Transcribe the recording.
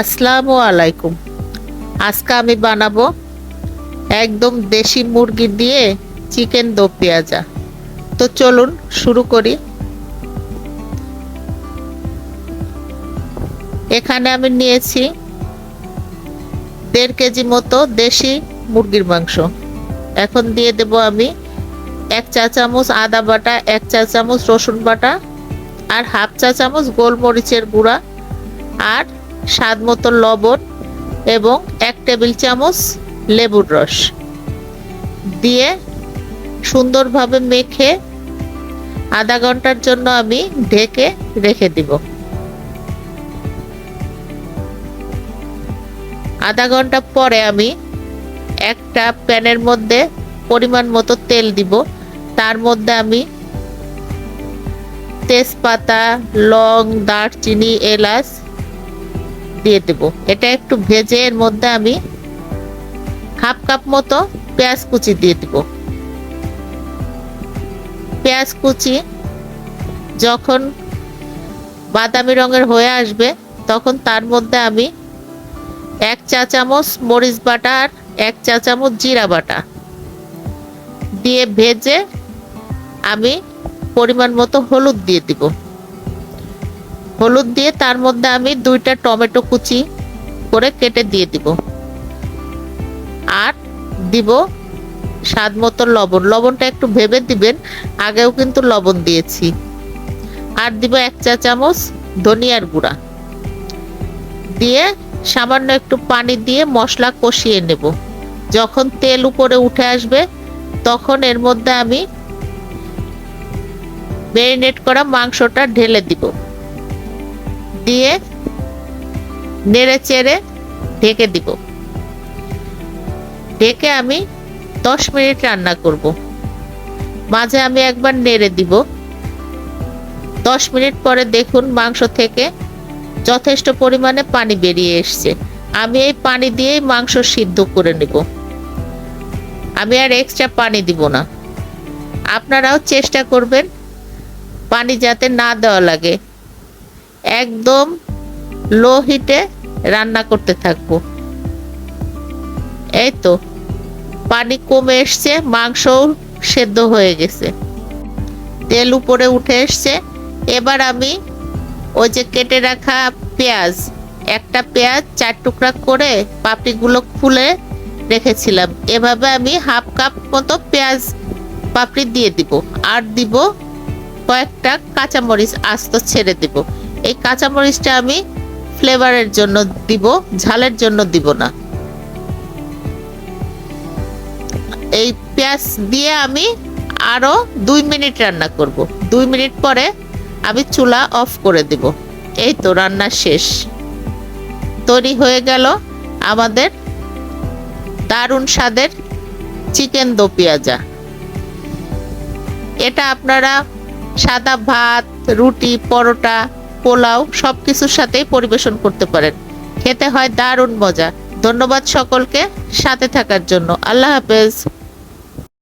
আসসালামু আলাইকুম। আজকে আমি বানাবো একদম দেশি মুরগি দিয়ে চিকেন দো পেঁয়াজা। তো চলুন শুরু করি। এখানে আমি নিয়েছি দেড় কেজি মতো দেশি মুরগির মাংস। এখন দিয়ে দেব আমি এক চা চামচ আদা বাটা, এক চা চামচ রসুন বাটা আর হাফ চা চামচ গোলমরিচের গুঁড়া আর স্বাদ মতো লবণ এবং এক টেবিল চামচ লেবুর রস দিয়ে সুন্দরভাবে মেখে আধা ঘণ্টার জন্য আমি ঢেকে রেখে দিব। আধা ঘণ্টা পরে আমি একটা প্যানের মধ্যে পরিমাণ মতো তেল দিব। তার মধ্যে আমি তেজপাতা, লং, দারচিনি, এলাচ দিয়ে দেব। এটা একটু ভেজে এর মধ্যে আমি হাফ কাপ মতো পেঁয়াজ কুচি দিয়ে দেব। পেঁয়াজ কুচি যখন বাদামি রঙের হয়ে আসবে, তখন তার মধ্যে আমি এক চা চামচ মরিচ বাটা আর এক চা চামচ জিরা বাটা দিয়ে ভেজে আমি পরিমাণ মতো হলুদ দিয়ে দিব। হলুদ দিয়ে তার মধ্যে আমি দুইটা টমেটো কুচি করে কেটে দিয়ে দিব। আর দিব স্বাদ মতো লবণ। লবণটা একটু ভেবে দিবেন, আগেও কিন্তু লবণ দিয়েছি। আর দিব এক চা চামচ ধনিয়ার গুঁড়া। দিয়ে সামান্য একটু পানি দিয়ে মশলা কষিয়ে নেব। যখন তেল উপরে উঠে আসবে, তখন এর মধ্যে আমি ম্যারিনেট করা মাংসটা ঢেলে দিব। দিয়ে নেড়ে চেড়ে ঢেকে দিব। ঢেকে আমি দশ মিনিট রান্না করব। মাঝে আমি একবার নেড়ে দিব। দশ মিনিট পরে দেখুন মাংস থেকে যথেষ্ট পরিমাণে পানি বেরিয়ে এসছে। আমি এই পানি দিয়েই মাংস সিদ্ধ করে নেব। আমি আর এক্সট্রা পানি দিব না। আপনারাও চেষ্টা করবেন পানি যাতে না দেওয়া লাগে। একদম লো হিটে রান্না করতে থাকব। এই তো, পানি কমে এসছে, মাংসও সেদ্ধ হয়ে গেছে। তেল উপরে উঠে এসছে, এবার আমি ওই যে কেটে রাখা পেঁয়াজ, একটা পেঁয়াজ চার টুকরা করে পাপড়িগুলো খুলে রেখেছিলাম। এভাবে আমি হাফ কাপ মতো পেঁয়াজ, পাপড়ি দিয়ে দিব, আর দিব কয়েকটা কাঁচামরিচ আস্ত ছেড়ে দিব। এই কাঁচামরিচটা আমি ফ্লেভারের জন্য দিব, ঝালের জন্য দিব না। এই পেঁয়াজ দিয়ে আমি আরও দুই মিনিট রান্না করব। দুই মিনিট পরে আমি চুলা অফ করে দিব। এই তো রান্না শেষ। তৈরি হয়ে গেল আমাদের দারুণ স্বাদের চিকেন দো পেঁয়াজা। এটা আপনারা সাদা ভাত, রুটি, পরোটা পোলাও সব কিছুর সাথেই পরিবেশন করতে পারেন। খেতে হয় দারুণ মজা। ধন্যবাদ সকলকে সাথে থাকার জন্য। আল্লাহ হাফেজ।